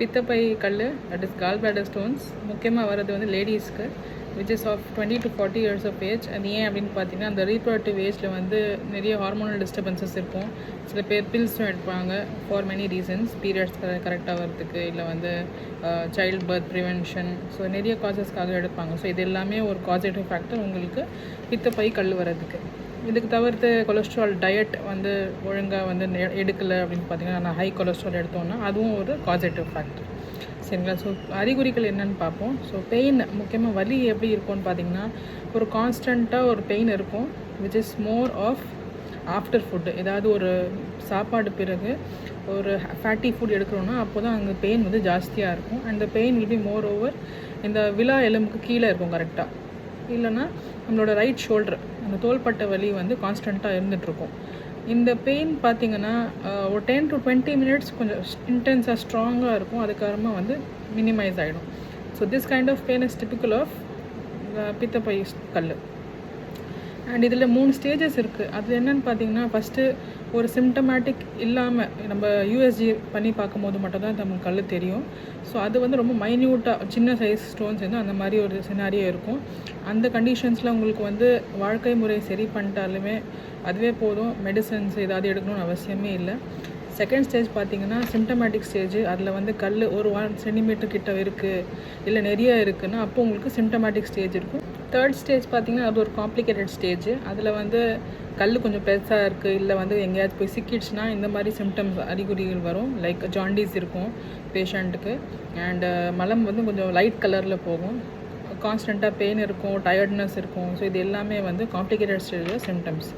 பித்தப்பை கல் at is call stones முக்கியமாக வர்றது வந்து லேடிஸ்க்கு which is of twenty to forty years of age அது ஏன் அப்படின்னு பார்த்தீங்கன்னா அந்த ரீப்ரொடக்டிவ் ஏஜில் வந்து நிறைய ஹார்மோனல் டிஸ்டர்பன்சஸ் இருக்கும். சில பேர் பில்ஸும் எடுப்பாங்க ஃபார் மெனி ரீசன்ஸ் பீரியட்ஸ் கரெக்டாக வரதுக்கு இல்லை வந்து சைல்ட் பர்த் ப்ரிவென்ஷன் ஸோ நிறைய காசஸ்க்காக எடுப்பாங்க. ஸோ இது எல்லாமே ஒரு காசேட்டிவ் ஃபேக்டர் உங்களுக்கு பித்தப்பை கல் வர்றதுக்கு. இதுக்கு தவிர்த்து கொலஸ்ட்ரால் டயட் வந்து ஒழுங்காக வந்து எடுக்கலை அப்படின்னு பார்த்தீங்கன்னா நான் ஹை கொலஸ்ட்ரால் எடுத்தோம்னா அதுவும் ஒரு பாசிட்டிவ் ஃபேக்டர் சரிங்களா? ஸோ அறிகுறிகள் என்னென்னு பார்ப்போம். ஸோ பெயின் முக்கியமாக வலி எப்படி இருக்கும்னு பார்த்தீங்கன்னா ஒரு கான்ஸ்டண்ட்டாக ஒரு பெயின் இருக்கும் which is more of after food ஏதாவது ஒரு சாப்பாடு பிறகு ஒரு ஃபேட்டி ஃபுட் எடுக்கிறோன்னா அப்போ தான் அங்கே பெயின் வந்து ஜாஸ்தியாக இருக்கும். And the pain will be more over இந்த விலா எலும்புக்கு கீழே இருக்கும் கரெக்டாக இல்லைன்னா நம்மளோட ரைட் ஷோல்டர் அந்த தோள்பட்டை வலி வந்து கான்ஸ்டண்ட்டாக இருந்துகிட்ருக்கும் இந்த பெயின் பார்த்தீங்கன்னா ஒரு டென் டு டுவெண்ட்டி மினிட்ஸ் கொஞ்சம் இன்டென்ஸாக ஸ்ட்ராங்காக இருக்கும். அதுக்கப்புறமா வந்து மினிமைஸ் ஆகிடும் so this kind of pain is typical of பித்தப்பை கல் அண்ட் இதில் மூணு ஸ்டேஜஸ் இருக்குது அது என்னன்னு பார்த்தீங்கன்னா ஃபஸ்ட்டு ஒரு சிம்டமேட்டிக் இல்லாமல் நம்ம யூஎஸ்ஜி பண்ணி பார்க்கும்போது மட்டும்தான் நமக்கு கல் தெரியும். ஸோ அது வந்து ரொம்ப மைன்யூட்டாக சின்ன சைஸ் ஸ்டோன்ஸ் வந்து அந்த மாதிரி ஒரு சினாரியோ இருக்கும். அந்த கண்டிஷன்ஸில் உங்களுக்கு வந்து வாழ்க்கை முறை சரி பண்ணிட்டாலுமே அதுவே போதும். மெடிசன்ஸ் ஏதாவது எடுக்கணும்னு அவசியமே இல்லை. செகண்ட் ஸ்டேஜ் பார்த்தீங்கன்னா சிம்டமேட்டிக் ஸ்டேஜ் அதில் வந்து கல் ஒரு ஒன் சென்டிமீட்டர் கிட்ட இருக்குது இல்லை நிறைய இருக்குன்னா அப்போ உங்களுக்கு சிம்டமேட்டிக் ஸ்டேஜ் இருக்கும். தேர்ட் ஸ்டேஜ் பார்த்தீங்கன்னா அது ஒரு காம்ப்ளிகேட்டட் ஸ்டேஜ் அதில் வந்து கல் கொஞ்சம் பெருசாக இருக்குது இல்லை வந்து எங்கேயாவது போய் சிக்கிடுச்சுன்னா இந்த மாதிரி சிம்டம்ஸ் அறிகுறிகள் வரும். லைக் ஜாண்டிஸ் இருக்கும் பேஷண்ட்டுக்கு அண்டு uh, மலம் வந்து கொஞ்சம் லைட் கலரில் போகும். கான்ஸ்டண்ட்டாக பெயின் இருக்கும் டயர்ட்னஸ் இருக்கும். ஸோ இது எல்லாமே வந்து காம்ப்ளிகேட்டட் ஸ்டேஜில் சிம்டம்ஸ்